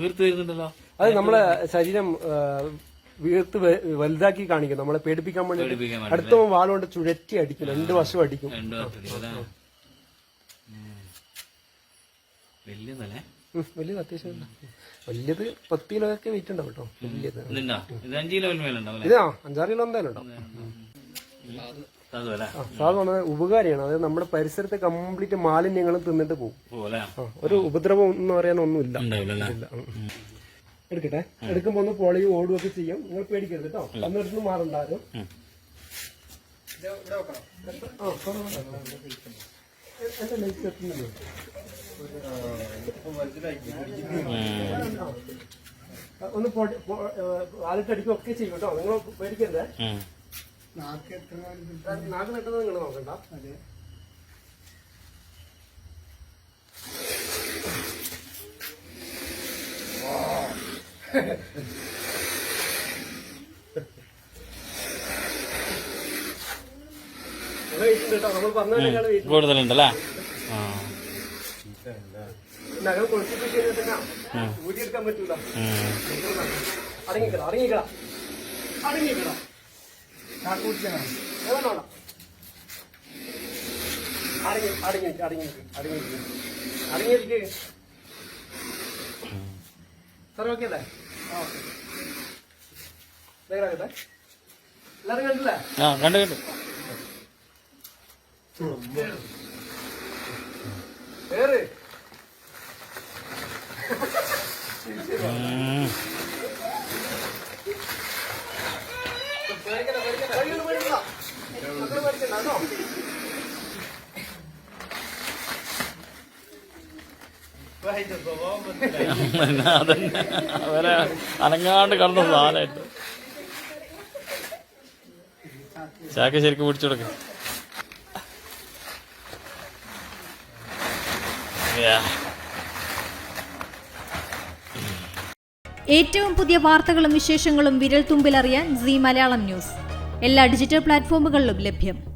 വീർത്ത് വരുന്നുണ്ടല്ലോ. അത് നമ്മളെ ശരീരം വീർത്ത് വലുതാക്കി കാണിക്കും. നമ്മളെ പേടിപ്പിക്കാൻ വേണ്ടി അടുത്ത വാളുകൊണ്ട് ചുഴറ്റി അടിക്കും. രണ്ട് വശം അടിക്കും. വലിയത് വലിയതല്ലേ? ഉം, വലുത് അത്യാവശ്യം വലിയത് പത്ത് കിലോ ഒക്കെ വെയിറ്റ് ഉണ്ടാവും കേട്ടോ. വലിയത്. ഇതാ അഞ്ചാറ് കിലോ എന്തായാലും ഉണ്ടാവും. വളരെ ഉപകാരിയാണ്. അതായത് നമ്മുടെ പരിസരത്തെ കംപ്ലീറ്റ് മാലിന്യങ്ങളും തിന്നിട്ട് പോകും. ഒരു ഉപദ്രവം എന്ന് പറയാൻ ഒന്നുമില്ല. എടുക്കട്ടെ. എടുക്കുമ്പോ ഒന്ന് പൊളിയും ഓടും ഒക്കെ ചെയ്യും. നിങ്ങൾ പേടിക്കരുത് കേട്ടോ എന്നിട്ട് മാറുണ്ടാരും. എന്റെ ലൈറ്റ് എത്തുന്നില്ലേ ആ, ഒന്ന് ചെയ്യും കേട്ടോ നിങ്ങൾ പേടിക്കരുത്. നാക്ക് നിങ്ങൾ നോക്കണ്ട കൂടുതലുണ്ടല്ലേ നഖം കൊളുത്തിട്ട് പറ്റൂല അടങ്ങിക്കടാ അടങ്ങിക്കട. അടങ്ങിക്കട. അടങ്ങി അടങ്ങി അടങ്ങി അടങ്ങി അടങ്ങിയിരിക്ക് സാർ ഓക്കെ അല്ലേ ഓക്കെ കേട്ടെ എല്ലാവരും കണ്ടില്ലേ ആ കണ്ടു കണ്ടു. വേറെ അവരെ അനങ്ങാണ്ട് കടന്ന സാധനമായിട്ട് ചാക്ക ശരിക്ക് പിടിച്ചു കൊടുക്ക. ഏറ്റവും പുതിയ വാർത്തകളും വിശേഷങ്ങളും വിരൽ തുമ്പിലറിയാൻ സി മലയാളം ന്യൂസ്. എല്ലാ ഡിജിറ്റൽ പ്ലാറ്റ്ഫോമുകളിലും ലഭ്യം.